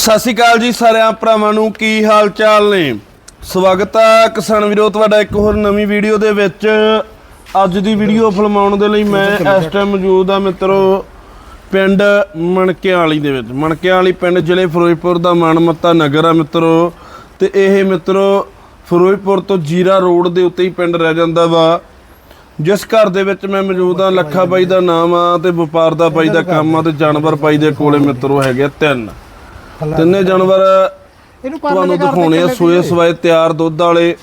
ਸਤਿ ਸ਼੍ਰੀ ਅਕਾਲ ਜੀ ਸਾਰਿਆਂ ਭਰਾਵਾਂ ਨੂੰ, ਕੀ ਹਾਲ ਚਾਲ ਨੇ? ਸਵਾਗਤ ਹੈ ਕਿਸਾਨ ਵੀਰੋ, ਤੁਹਾਡਾ ਇੱਕ ਹੋਰ ਨਵੀਂ ਵੀਡੀਓ ਦੇ ਵਿੱਚ। ਅੱਜ ਦੀ ਵੀਡੀਓ ਫਿਲਮਾਉਣ ਦੇ ਲਈ ਮੈਂ ਇਸ ਟਾਈਮ ਮੌਜੂਦ ਆ ਮਿੱਤਰੋ, ਪਿੰਡ ਮਣਕਿਆਂ ਵਾਲੀ ਦੇ ਵਿੱਚ। ਮਣਕਿਆਂ ਵਾਲੀ ਪਿੰਡ ਜ਼ਿਲ੍ਹੇ ਫਿਰੋਜ਼ਪੁਰ ਦਾ ਮਨਮੱਤਾ ਨਗਰ ਆ ਮਿੱਤਰੋ। ਤੇ ਇਹ ਮਿੱਤਰੋ, ਫਿਰੋਜ਼ਪੁਰ ਤੋਂ ਜੀਰਾ ਰੋਡ ਦੇ ਉੱਤੇ ਹੀ ਪਿੰਡ ਰਹਿ ਜਾਂਦਾ ਵਾ। ਜਿਸ ਘਰ ਦੇ ਵਿੱਚ ਮੈਂ ਮੌਜੂਦ ਆ, ਲੱਖਾ ਬਾਈ ਦਾ ਨਾਮ ਆ ਤੇ ਵਪਾਰ ਦਾ ਬਾਈ ਦਾ ਕੰਮ ਆ ਤੇ ਜਾਨਵਰ ਬਾਈ ਦੇ ਕੋਲੇ ਮਿੱਤਰੋ ਹੈਗੇ ਆ ਤਿੰਨ। ਤਿੰਨੇ ਜਾਨਵਰ ਇਹਨੂੰ ਤੁਹਾਨੂੰ ਦਿਖਾਉਣੇ ਆ ਸੋਏ ਸਵਾਏ ਤਿਆਰ ਦੁੱਧ ਵਾਲੇ।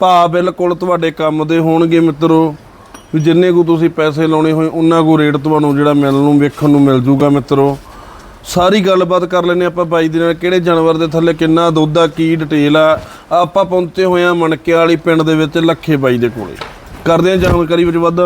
ਭਾ ਬਿਲਕੁਲ ਤੁਹਾਡੇ ਕੰਮ ਦੇ ਹੋਣਗੇ ਮਿੱਤਰੋ। ਵੀ ਜਿੰਨੇ ਕੋ ਤੁਸੀਂ ਪੈਸੇ ਲਾਉਣੇ ਹੋਏ ਉਹਨਾਂ ਕੋ ਰੇਟ ਤੁਹਾਨੂੰ ਜਿਹੜਾ ਮਿਲਣ ਨੂੰ ਵੇਖਣ ਨੂੰ ਮਿਲ ਜੂਗਾ ਮਿੱਤਰੋ। ਸਾਰੀ ਗੱਲਬਾਤ ਕਰ ਲੈਨੇ ਆਪਾਂ ਬਾਈ ਦੇ ਨਾਲ ਕਿਹੜੇ ਜਾਨਵਰ ਦੇ ਥੱਲੇ ਕਿੰਨਾ ਦੁੱਧ ਆ ਕੀ ਡਿਟੇਲ ਆ। ਆਪਾਂ ਪਹੁੰਚੇ ਹੋਏ ਆ ਮਣਕੇ ਵਾਲੀ ਪਿੰਡ ਦੇ ਵਿੱਚ ਲੱਖੇ ਬਾਈ ਦੇ ਕੋਲੇ। ਕਰਦੇ ਆ ਜਾਣਕਾਰੀ ਵਿੱਚ ਵੱਧ।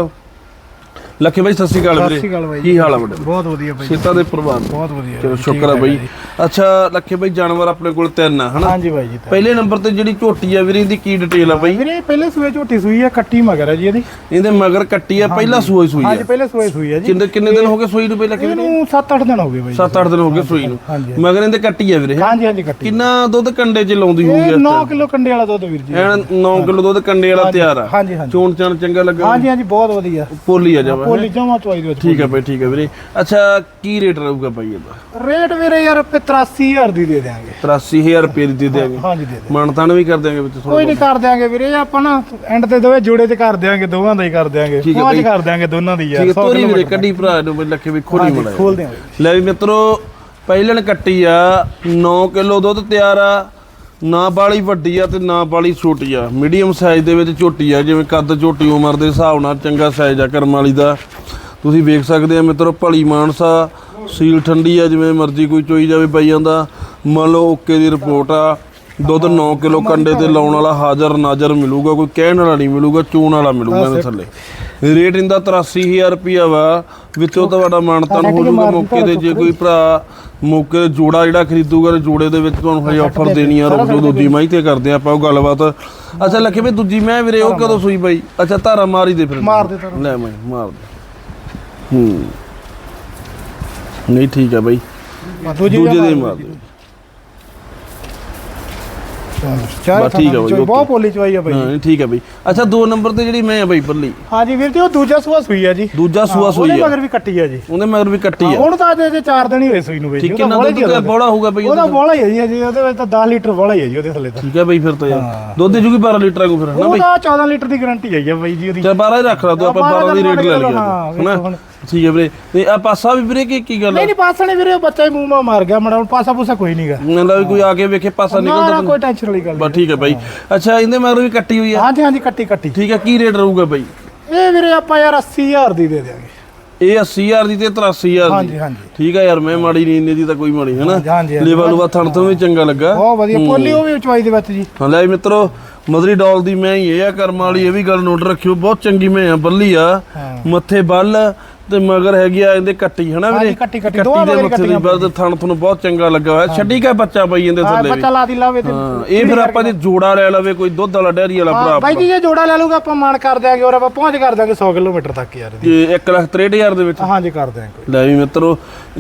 ਲੱਖੇ ਬਾਈ ਸਤਿ ਸ਼੍ਰੀ ਅਕਾਲ ਸਤਿ ਸ਼੍ਰੀ ਅਕਾਲ ਵੀਰੇ ਬਾਈ ਕੀ ਹਾਲ ਆ ਵੱਡੇ ਬਹੁਤ ਵਧੀਆ ਬਾਈ ਸੀਤਾ ਦੇ ਪਰਿਵਾਰ ਬਹੁਤ ਵਧੀਆ। ਚਲੋ ਸ਼ੁਕਰ ਆ ਬਾਈ। ਅੱਛਾ ਲੱਖੇ ਬਾਈ ਜਾਨਵਰ ਆਪਣੇ ਕੋਲ ਤਿੰਨ ਆ ਹਨਾ? ਹਾਂਜੀ ਬਾਈ ਜੀ। ਪਹਿਲੇ ਨੰਬਰ ਤੇ ਜਿਹੜੀ ਝੋਟੀ ਆ ਵੀਰੇ ਇਹਦੀ ਕੀ ਡਿਟੇਲ ਆ ਬਾਈ? ਵੀਰੇ ਪਹਿਲੇ ਸੂਏ ਝੋਟੀ ਸੂਈ ਆ ਕੱਟੀ ਮਗਰ ਹੈ ਜੀ ਇਹਦੀ। ਇਹਦੇ ਮਗਰ ਕੱਟੀ ਆ ਪਹਿਲਾ ਸੂਈ ਸੂਈ ਆ। ਹਾਂਜੀ ਪਹਿਲੇ ਸੂਏ ਸੂਈ ਆ ਜੀ। ਕਿੰਨੇ ਕਿੰਨੇ ਦਿਨ ਹੋ ਗਏ ਸੂਈ ਨੂੰ ਪਹਿਲਾਂ ਕਿੰਨੇ ਇਹਨੂੰ 7-8 ਦਿਨ ਹੋ ਗਏ ਬਾਈ 7-8 ਦਿਨ ਹੋ ਗਏ ਸੂਈ ਨੂੰ। ਹਾਂਜੀ ਮਗਰ ਇਹਦੇ ਕੱਟੀ ਆ ਵੀਰੇ। ਹਾਂਜੀ ਹਾਂਜੀ ਕੱਟੀ ਕਿੰਨਾ ਦੁੱਧ ਕੰਡੇ 'ਚ ਲਾਉਂਦੀ ਹੋਊਗੀ ਇਹ 9 ਕਿਲੋ ਕੰਡੇ ਵਾਲਾ ਦੁੱਧ ਵੀਰ ਜੀ। ਐਨ 9 ਕਿਲੋ ਦੁੱਧ ਕੰਡੇ ਵਾਲਾ ਤਿਆਰ ਆ। ਹਾਂਜੀ ਹਾਂਜੀ। ਚੋਣ ਚਾਣ ਚੰਗਾ ਲੱਗਾ ਹਾਂਜੀ ਹਾਂਜੀ ਬਹੁਤ ਵਧੀਆ। ਪੋਲੀ ਆ ਜਾਵਾ। ਪੋਲੀ ਜਮਾ ਚਵਾਈ ਦੇ ਵਿੱਚ ਠੀਕ ਆ ਬਾਈ ਠੀਕ ਆ ਵੀਰੇ। ਅੱਛਾ ਕੀ ਰੇਟ ਰਹੂਗਾ ਬਾਈ ਇਹਦਾ? ਰੇਟ ਵੀਰੇ ਯਾਰ 83000 ਦੀ ਦੇ ਦੇਾਂਗੇ 83000 ਰੁਪਏ ਦੀ ਦੇ ਦਿਆਂਗੇ। ਹਾਂਜੀ ਦੇ ਦੇ ਮਾਨਤਾਨ ਵੀ ਕਰ ਦਿਆਂਗੇ ਵਿੱਚ ਕੋਈ ਨਹੀਂ ਕਰ ਦਿਆਂਗੇ ਵੀਰੇ ਆਪਾਂ ਨਾ ਐਂਡ ਤੇ ਦੋਵੇਂ ਜੋੜੇ ਤੇ ਕਰ ਦਿਆਂਗੇ ਦੋਵਾਂ ਦਾ ਹੀ ਕਰ ਪਹੁੰਚ ਬਾਈ। ਕਰ ਦਿਆਂਗੇ ਦੋਨਾਂ ਦੀ ਯਾਰ ਹੈ 100 ਤੋਰੀ ਵੀਰੇ ਕੱਢੀ ਭਰਾ ਨੂੰ ਲੱਖੇ ਵੀ ਖੋਲੀ ਬਣਾ ਖੋਲ ਲੈ ਵੀ ਮਿੱਤਰੋ ਪਹਿਲਣ ਕੱਟੀ ਆ 9 ਕਿਲੋ ਦੁੱਧ ਤਿਆਰ ਆ। ਨਾ ਬਾਲੀ ਵੱਡੀ ਆ ਤੇ ਨਾ ਬਾਲੀ ਛੋਟੀ ਆ। ਮੀਡੀਅਮ ਸਾਈਜ਼ ਦੇ ਵਿੱਚ ਝੋਟੀ ਆ, ਜਿਵੇਂ ਕੱਦ ਝੋਟੀ ਉਮਰ ਦੇ ਹਿਸਾਬ ਨਾਲ ਚੰਗਾ ਸਾਈਜ਼ ਆ ਕਰਮ ਵਾਲੀ ਦਾ। ਤੁਸੀਂ ਵੇਖ ਸਕਦੇ ਆ ਮਿੱਤਰੋ, ਭਲੀ ਮਾਨਸਾ, ਸੀਲ ਠੰਡੀ ਆ, ਜਿਵੇਂ ਮਰਜ਼ੀ ਕੋਈ ਚੋਈ ਜਾਵੇ ਪਈ ਜਾਂਦਾ ਮੰਨ ਲਓ ਓਕੇ ਦੀ ਰਿਪੋਰਟ ਆ। ਦੁੱਧ 9 ਕਿਲੋ ਕੰਡੇ ਤੇ ਲਾਉਣ ਵਾਲਾ ਹਾਜ਼ਰ ਨਾਜ਼ਰ ਮਿਲੂਗਾ ਕੋਈ ਕਹਿਣ ਵਾਲਾ ਨਹੀਂ ਮਿਲੂਗਾ ਚੂਣ ਵਾਲਾ ਮਿਲੂਗਾ ਇਹਦੇ ਥੱਲੇ। ਰੇਟ ਇਹਦਾ 83000 ਰੁਪਿਆ ਵਾ ਵਿੱਚੋਂ ਤੁਹਾਡਾ ਮਾਨਤਨ ਹੋ ਜਾਊਗਾ ਮੌਕੇ ਤੇ ਜੇ ਕੋਈ ਭਰਾ ਮੌਕੇ ਤੇ ਜੋੜਾ ਜਿਹੜਾ ਖਰੀਦੂਗਾ ਤੇ ਜੋੜੇ ਦੇ ਵਿੱਚ ਤੁਹਾਨੂੰ ਹਜੇ ਆਫਰ ਦੇਣੀ ਆ ਰੁਕ ਜੋ ਦੂਜੀ ਮਾਈ ਤੇ ਕਰਦੇ ਆਪਾਂ ਉਹ ਗੱਲਬਾਤ। ਅੱਛਾ ਲੱਖੇ ਵੀ ਦੂਜੀ ਮੈਂ ਵੀਰੇ ਉਹ ਕਦੋਂ ਸੂਈ ਬਾਈ? ਅੱਛਾ ਧਾਰਾ ਮਾਰੀ ਦੇ ਫਿਰ। ਮਾਰ ਦੇ ਧਾਰਾ। ਲੈ ਮੈਂ ਮਾਰ ਦੇ। ਹੂੰ। ਨਹੀਂ ਠੀਕ ਆ ਬਾਈ। ਦੂਜੀ ਦੇ। ਮਾਰ ਦੇ। ਚਾਰ ਬਸ ਠੀਕ ਆ ਬਾਈ, ਬਹੁਤ ਓਕੇ। ਪੋਲੀ ਚਵਾਈ ਆ ਬਾਈ। ਹਾਂ ਨਹੀਂ ਠੀਕ ਆ ਬਾਈ। ਅੱਛਾ ਦੋ ਨੰਬਰ ਤੇ ਜਿਹੜੀ ਮੈਂ ਆ ਬਾਈ ਪੱਲੀ ਹਾਂਜੀ ਵੀਰ ਜੀ ਉਹ ਦੂਜਾ ਸੂਆ ਸੂਈ ਆ ਜੀ। ਦੂਜਾ ਸੂਆ ਸੂਈ ਉਹਦੇ ਆ। ਮਗਰ ਵੀ ਕੱਟੀ ਆ ਜੀ। ਉਹਦੇ ਮਗਰ ਵੀ ਕੱਟੀ ਆ। ਹੁਣ ਤਾਂ ਅਜੇ ਜੇ 4 ਦਿਨ ਹੀ ਹੋਏ ਸੂਈ ਨੂੰ ਬਈ ਠੀਕ ਉਹਦਾ ਕਿੰਨਾ ਬੋਲਾ ਦੁੱਧ ਹੀ ਆ ਉਹਦਾ। ਬੋਲਾ ਹੋਊਗਾ ਬਾਈ ਉਹਦਾ ਬੋਲਾ ਹੀ ਹੈ ਜੀ ਅਜੇ ਉਹਦੇ ਵਿੱਚ ਤਾਂ 10 ਲੀਟਰ ਬੋਲਾ ਹੀ ਹੈ ਜੀ ਉਹਦੇ ਥੱਲੇ ਤਾਂ। ਠੀਕ ਹੈ ਬਾਈ ਫਿਰ ਤਾਂ ਯਾਰ ਦੁੱਧ ਦੀ ਜੂਗੀ 12 ਲੀਟਰ ਕੋ ਫਿਰ ਹਨਾ ਬਾਈ? ਉਹਦਾ 14 ਲੀਟਰ ਦੀ ਗਾਰੰਟੀ ਹੈ ਜੀ ਬਾਈ ਜੀ ਉਹਦੀ ਚਲ 12 ਹੀ ਰੱਖ ਲਾ ਤੂੰ ਆਪਾਂ 12 ਦੀ ਰੇਟ ਲੈ ਲਈਏ। ਹਾਂ, ਵੇਖੋ ਹਨਾ ਹੁਣ। ਠੀਕ ਹੈ ਵੀਰੇ। ਤੇ ਆ ਪਾਸਾ ਵੀ ਵੀਰੇ ਕੀ ਕੀ ਗੱਲ ਨਹੀਂ ਨਹੀਂ ਪਾਸਾ ਨਹੀਂ ਵੀਰੇ ਬੱਚਾ ਹੀ ਮੂੰਹ ਮਾ ਮਾਰ ਗਿਆ। ਮੜਾ ਪਾਸਾ ਪੂਸਾ ਕੋਈ ਨਹੀਂਗਾ ਮੈਨੂੰ ਵੀ ਕੋਈ ਆ ਕੇ ਵੇਖੇ ਪਾਸਾ ਨਾ ਨਾ ਨਿਕਲਦਾ ਕੋਈ ਟੈਨਸ਼ਨ ਵਾਲੀ ਗੱਲ ਬਸ ਠੀਕ ਹੈ ਬਾਈ। ਅੱਛਾ ਇਹਦੇ ਮਗਰ ਵੀ ਕੱਟੀ ਹੋਈ ਆ? ਹਾਂਜੀ ਹਾਂਜੀ ਕੱਟੀ ਕੱਟੀ। ਠੀਕ ਹੈ ਕੀ ਰੇਟ ਰਹੂਗਾ ਬਾਈ? ਇਹ ਵੀਰੇ ਆਪਾਂ ਯਾਰ 80000 ਦੀ ਦੇ ਦਿਆਂਗੇ। ਇਹ 80000 ਦੀ ਤੇ 83000 ਦੀ। ਹਾਂਜੀ ਹਾਂਜੀ। ਠੀਕ ਹੈ ਯਾਰ ਮੈਂ ਮਾੜੀ ਨਹੀਂ ਇੰਨੇ ਦੀ ਤਾਂ ਕੋਈ ਮਾੜੀ ਹਨਾ? ਹਾਂਜੀ, ਹਾਂਜੀ। ਲੇਵਾ ਲੂਵਾ ਥਣ ਤੋਂ ਵੀ ਚੰਗਾ ਲੱਗਾ। ਬਹੁਤ ਵਧੀਆ। ਪੋਲੀ ਉਹ ਵੀ ਚਵਾਈ ਦੇ ਵਿੱਚ ਜੀ। ਹਾਂ ਲੈ ਮਿੱਤਰੋ ਮਦਰੀ ਡੌਲ ਦੀ ਮੈਂ ਹੀ ਇਹ ਆ ਕਰਮ ਵਾਲੀ ਇਹ ਵੀ ਗੱਲ ਨੋਟ ਰੱਖਿਓ। ਬਹੁਤ ਚੰਗੀ ਮੈਂ ਆ ਬੱਲੀ ਆ। ਹਾਂ। ਮੱਥੇ ਬੱਲ ਤੇ ਮਗਰ ਹੈਗੀ ਆ ਇਹਦੇ ਕੱਟੀ ਹਨਾ ਵੀਰੇ? ਹਾਂਜੀ, ਕੱਟੀ- ਕੱਟੀ, ਦੋਵਾਂ ਦੇ ਮਗਰ ਮੱਥੇ ਦੀ ਕੱਟੀਆਂ ਥਣ ਤੁਹਾਨੂੰ ਬਹੁਤ ਚੰਗਾ ਲੱਗਾ ਹੋਇਆ। ਛੱਡੀ ਕਾ ਬੱਚਾ ਪਈ ਹਾਂ ਥੱਲੇ ਵੀ ਬੱਚਾ ਲਾ ਦੀ ਲਾਵੇ ਤੇ। ਹਾਂ ਇਹ ਫਿਰ ਆਪਾਂ ਜੇ ਜੋੜਾ ਲੈ ਲਵੇ ਕੋਈ ਦੁੱਧ ਵਾਲਾ ਡੈਰੀ ਵਾਲਾ ਭਰਾ ਬਾਈ ਜੀ ਜੇ ਜੋੜਾ ਲੈ ਲੂਗਾ ਆਪਾਂ ਮਾਨ ਕਰ ਦਿਆਂਗੇ ਔਰ ਆਪਾਂ ਪਹੁੰਚ ਕਰ ਦਿਆਂਗੇ 100 ਕਿਲੋਮੀਟਰ ਤੱਕ ਯਾਰ ਇਹਦੀ। ਇਹ 1 ਲੱਖ 63000 ਦੇ ਵਿੱਚ? ਹਾਂਜੀ ਕਰ ਦਿਆਂਗੇ ਲੈ ਵੀ ਮਿੱਤਰੋ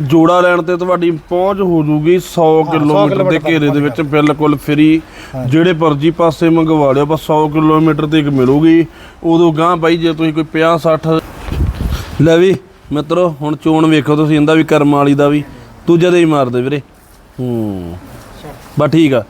ਜੋੜਾ ਲੈਣ ਤੇ ਤੁਹਾਡੀ ਪਹੁੰਚ ਹੋ ਜੂਗੀ 100 ਕਿਲੋਮੀਟਰ ਦੇ ਘੇਰੇ ਦੇ ਵਿੱਚ ਬਿਲਕੁਲ ਫਰੀ। ਜਿਹੜੇ ਪਰਜੀ ਪਾਸੇ ਮੰਗਵਾ ਲਿਓ ਬਸ 100 ਕਿਲੋਮੀਟਰ ਤੇ ਇੱਕ ਮਿਲੂਗੀ। ਉਦੋਂ ਗਾਂ ਬਾਈ ਜੇ ਤੁਸੀਂ ਕੋਈ 50 60 ਲੈ ਵੀ, ਮਿੱਤਰੋ, ਹੁਣ ਚੋਣ ਵੇਖੋ ਤੁਸੀਂ, ਇਹਦਾ ਵੀ ਕਰਮ ਵਾਲੀ ਦਾ ਵੀ। ਤੂੰ ਦੇ ਹੀ ਮਾਰਦੇ ਵੀਰੇ। ਹੂੰ। ਬਸ ਠੀਕ ਆ।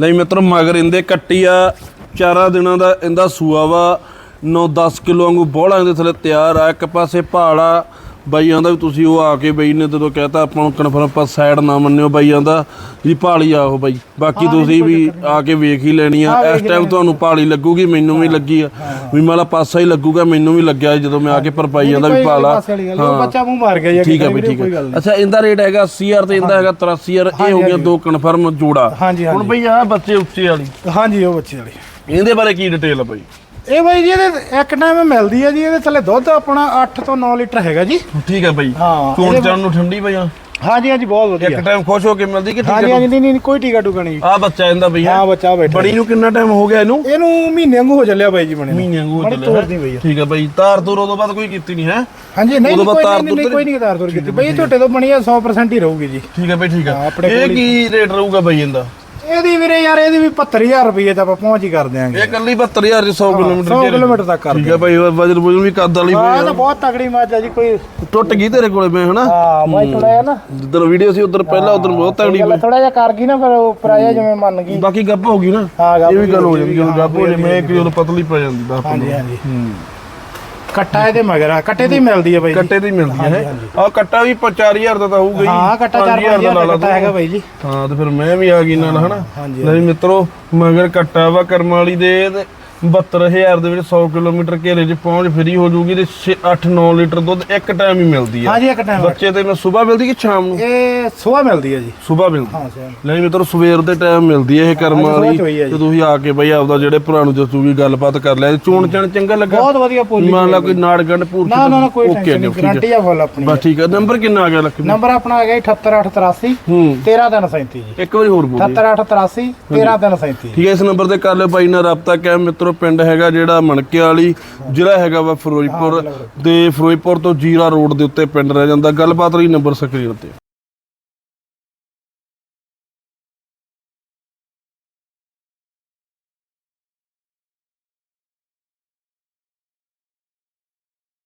ਲੈ ਵੀ ਮਿੱਤਰੋ, ਮਗਰ ਇਹਦੇ ਕੱਟੀ ਆ ਚਾਰਾਂ ਦਿਨਾਂ ਦਾ ਇਹਦਾ ਸੂਆ ਵਾ। 9-10 ਕਿਲੋ ਵਾਂਗੂ ਬੋਲਾ ਇਹਦੇ ਥੱਲੇ ਤਿਆਰ ਆ। ਇੱਕ ਪਾਸੇ ਪਹਾੜਾ ਬਾਈ ਆਂਦਾ ਵੀ ਤੁਸੀਂ ਉਹ ਆ ਕੇ ਬਈ ਨੇ ਜਦੋਂ ਕਹਤਾ ਆਪਾਂ ਨੂੰ ਕਨਫਰਮ ਆਪਾਂ ਸਾਈਡ ਨਾ ਮੰਨਿਓ ਬਾਈ ਆਂਦਾ ਵੀ ਪਹਾੜੀ ਆ ਉਹ ਬਾਈ। ਬਾਕੀ ਤੁਸੀਂ ਵੀ ਆ ਕੇ ਵੇਖ ਹੀ ਲੈਣੀ ਆ। ਇਸ ਟਾਈਮ ਤੁਹਾਨੂੰ ਪਹਾੜੀ ਲੱਗੂਗੀ ਮੈਨੂੰ ਵੀ ਲੱਗੀ ਆ। ਵੀ ਮਾਲਾ ਪਾਸਾ ਹੀ ਲੱਗੂਗਾ ਮੈਨੂੰ ਵੀ ਲੱਗਿਆ ਜਦੋਂ ਮੈਂ ਆ ਕੇ ਪਰਪਾਈ ਜਾਂਦਾ ਵੀ ਨੀ, ਉਹ ਬੱਚਾ ਮੂੰਹ ਮਾਰ ਗਿਆ ਜੀ ਠੀਕ ਹੈ ਬਈ ਠੀਕ ਹੈ ਅੱਛਾ ਇਹਦਾ ਰੇਟ ਹੈਗਾ 80000 ਤੇ ਇਹਦਾ ਹੈਗਾ 83000 ਇਹ ਹੋ ਗਿਆ ਦੋ ਕਨਫਰਮ ਜੋੜਾ। ਹਾਂਜੀ ਹੁਣ ਬਈ ਆ ਬੱਚੇ ਉੱਚੇ ਵਾਲੀ। ਹਾਂਜੀ ਉਹ ਬੱਚੇ ਵਾਲੀ। ਇਹਦੇ ਬਾਰੇ ਕੀ ਡਿਟੇਲ ਆ ਬਈ? ਇਹ ਬਾਈ ਜੀ ਇਹਦੇ ਇੱਕ ਟਾਈਮ ਮਿਲਦੀ ਹੈ ਜੀ ਇਹਦੇ ਥੱਲੇ ਦੁੱਧ ਆਪਣਾ 8 ਤੋਂ 9 ਲੀਟਰ ਹੈਗਾ ਜੀ। ਠੀਕ ਹੈ ਬਈ। ਹਾਂ, ਚੋਣ ਇਹਦੇ ਚਾਣ ਨੂੰ ਠੰਡੀ ਬਈ ਆ। ਹਾਂਜੀ ਹਾਂਜੀ ਬਹੁਤ ਇੱਕ ਵਧੀਆ ਟਾਈਮ ਖੁਸ਼ ਹੋ ਕੇ ਮਿਲਦੀ ਕਿ ਹਾਂਜੀ ਠੀਕ ਹਾਂਜੀ ਨਹੀਂ ਨਹੀਂ ਕੋਈ ਟੀਕਾ ਟੂਕਾ ਨਹੀਂ। ਆ ਬੱਚਾ ਇਹਦਾ ਬਈ ਹੈ ਬੱਚਾ ਬੈਠਾ। ਬੜੀ ਨੂੰ ਕਿੰਨਾ ਟਾਈਮ ਹੋ ਗਿਆ ਇਹਨੂੰ? ਇਹਨੂੰ ਮਹੀਨੇ ਵਾਂਗੂ ਹੋ ਚੱਲਿਆ ਬਾਈ ਜੀ ਬਣੇ ਨੂੰ। ਮਹੀਨੇ ਵਾਂਗੂ ਬੜੀ ਚੱਲਿਆ। ਤੋਰਦੀ। ਠੀਕ ਹੈ ਬਈ ਤਾਰ ਤੂਰ ਉਦੋਂ ਬਾਅਦ ਕੋਈ ਕੀਤੀ ਨਹੀਂ ਹੈ? ਹਾਂਜੀ ਨਹੀਂ ਉਦੋਂ ਨਹੀਂ, ਬਾਅਦ ਕੋਈ ਤਾਰ ਨਹੀਂ ਨਹੀਂ ਤੁਰ ਕੋਈ ਨਹੀਂ ਤਾਰ ਤੁਰ ਕੀਤੀ। ਬਈ ਇਹ ਝੋਟੇ ਤੋਂ ਬਣੀ ਆ 100% ਹੀ ਰਹੂਗੀ ਜੀ। ਠੀਕ ਹੈ ਬਈ ਠੀਕ ਹਾਂ, ਹੈ ਆਪਣੇ ਇਹ ਹੀ- ਕੀ ਰੇਟ ਰਹੂਗਾ ਬਈ ਇਹਦਾ? ਇਹਦੀ ਵੀਰੇ ਯਾਰ ਇਹਦੀ ਵੀ 75000 ਰੁਪਏ ਤਾਂ ਆਪਾਂ ਪਹੁੰਚ ਹੀ ਕਰ ਦਿਆਂਗੇ। ਇਹ ਕੱਲੀ 72000 ਚ 100 ਕਿਲੋਮੀਟਰ 100 ਘੇਰੇ। ਕਿਲੋਮੀਟਰ ਤੱਕ ਕਰ ਠੀਕ ਹੈ ਬਈ ਵਜਨ ਵਜਨ ਵੀ ਹਾਂ ਬਈ ਤਾਂ ਬਹੁਤ ਤਗੜੀ ਮੱਝ ਆ ਜੀ ਕੋਈ ਟੁੱਟ ਗਈ ਤੇਰੇ ਕੋਲੇ ਮੈਂ ਹਨਾ? ਹਾਂ ਬਾਈ ਥੋੜਾ ਜਿਹਾ ਨਾ ਜਿੱਦਣ ਵੀਡੀਓ ਸੀ ਉਧਰ ਪਹਿਲਾਂ ਉਧਰ ਬਹੁਤ ਤਗੜੀ ਗੱਲ ਥੋੜਾ ਜਿਹਾ ਕਰ ਗਈ ਨਾ ਫਿਰ ਉੱਪਰ ਆਇਆ ਜਿਵੇਂ ਮੰਨ ਗਈ। ਬਾਕੀ ਗੱਪ ਹੋ ਗਈ ਨਾ। ਇਹ ਵੀ ਗੱਲ ਹੋ ਜਾਂਦੀ ਜਦੋਂ ਗੱਪ ਹੋ ਜੇ ਮੈਂ ਕਿ ਉਦੋਂ ਪਤਲੀ ਪੈ ਜਾਂਦੀ ਬਾਪ ਹਾਂਜੀ ਹਾਂਜੀ। ਕੱਟਾ ਇਹਦੇ ਮਗਰ ਆ ਕੱਟੇ ਹੀ ਮਿਲਦੀ ਹੈ ਬਾਈ ਜੀ। ਕੱਟੇ ਦੀ ਮਿਲਦੀ ਹੈ। ਆ ਕੱਟਾ ਵੀ 4000 ਦਾ ਤਾਂ ਹੋਊਗਾ ਹੀ ਹਾਂ ਕੱਟਾ 4 5000 ਦਾ ਲਾ ਲਾ ਕੱਟਾ ਹੈਗਾ ਬਾਈ ਜੀ। ਹਾਂ ਤੇ ਫਿਰ ਮੈਂ ਵੀ ਆ ਗਈ ਨਾਲ ਹਨਾ? ਲੈ ਮਿੱਤਰੋ ਮਗਰ ਕੱਟਾ ਵਾ ਕਰਮ ਵਾਲੀ ਦੇ ਤੇ 72000 ਦੇ ਵਿੱਚ 100 ਕਿਲੋਮੀਟਰ ਘੇਰੇ 'ਚ ਪਹੁੰਚ ਫਰੀ ਹੋ ਜੂਗੀ ਤੇ 8-9 ਲੀਟਰ ਦੁੱਧ ਇੱਕ ਟਾਈਮ ਹੀ ਮਿਲਦੀ ਆ। ਹਾਂਜੀ ਇੱਕ ਟਾਈਮ ਬੱਚੇ ਤੇ ਮੈਂ ਸਵੇਰ ਮਿਲਦੀ ਕਿ ਸ਼ਾਮ ਨੂੰ? ਇਹ ਸੁਬਾਹ ਮਿਲਦੀ ਹੈ ਜੀ। ਸਵੇਰ ਮਿਲਦੀ। ਹਾਂ ਲੈ ਵੀ ਮਿੱਤਰੋ ਸਵੇਰ ਦੇ ਟਾਈਮ ਮਿਲਦੀ ਹੈ ਇਹ ਕਰਮ ਵਾਲੀ। ਹੈ। ਤੇ ਤੁਸੀਂ ਆ ਕੇ ਬਈ ਆਪਦਾ ਜਿਹੜੇ ਭਰਾ ਨੂੰ ਦੱਸੂਗੀ ਗੱਲਬਾਤ ਕਰ ਲਿਆ। ਚੋਣ ਚਣ ਚੰਗਾ ਲੱਗਾ? ਬਹੁਤ ਵਧੀਆ ਪੋਲੀ ਮੰਨ ਲਾ ਕੋਈ ਨਾੜ ਗੰਢ ਪੂਰ ਨਾ ਨਾ ਕੋਈ ਟੈਨਸ਼ਨ ਨਹੀਂ ਗਾਰੰਟੀ ਆ। ਫੁੱਲ ਆਪਣੀ। ਬਸ ਠੀਕ ਹੈ ਨੰਬਰ ਕਿੰਨਾ ਆ ਗਿਆ ਲੱਕੀ ਨੰਬਰ ਆਪਣਾ ਆ ਗਿਆ 78883 ਹੂੰ। 13337 ਜੀ। ਇੱਕ ਵਾਰੀ ਹੋਰ ਬੋਲ 78883 13337 ਠੀਕ ਹੈ ਇਸ ਨੰਬਰ ਤੇ ਕਰ ਲਿਓ ਬਾਈ ਨਾਲ ਰਾਬਤਾ ਕਾਇਮ ਮਿੱਤਰੋ ਪਿੰਡ ਹੈਗਾ ਜਿਹੜਾ ਮਣਕੇ ਵਾਲੀ ਜ਼ਿਲ੍ਹਾ ਹੈਗਾ ਵਾ ਫਿਰੋਜ਼ਪੁਰ ਤੇ ਫਿਰੋਜ਼ਪੁਰ ਤੋਂ ਜੀਰਾ ਰੋਡ ਦੇ ਉੱਤੇ ਪਿੰਡ ਰਹਿ ਜਾਂਦਾ। ਗੱਲਬਾਤ ਲਈ ਨੰਬਰ ਸਕਰੀਨ ਤੇ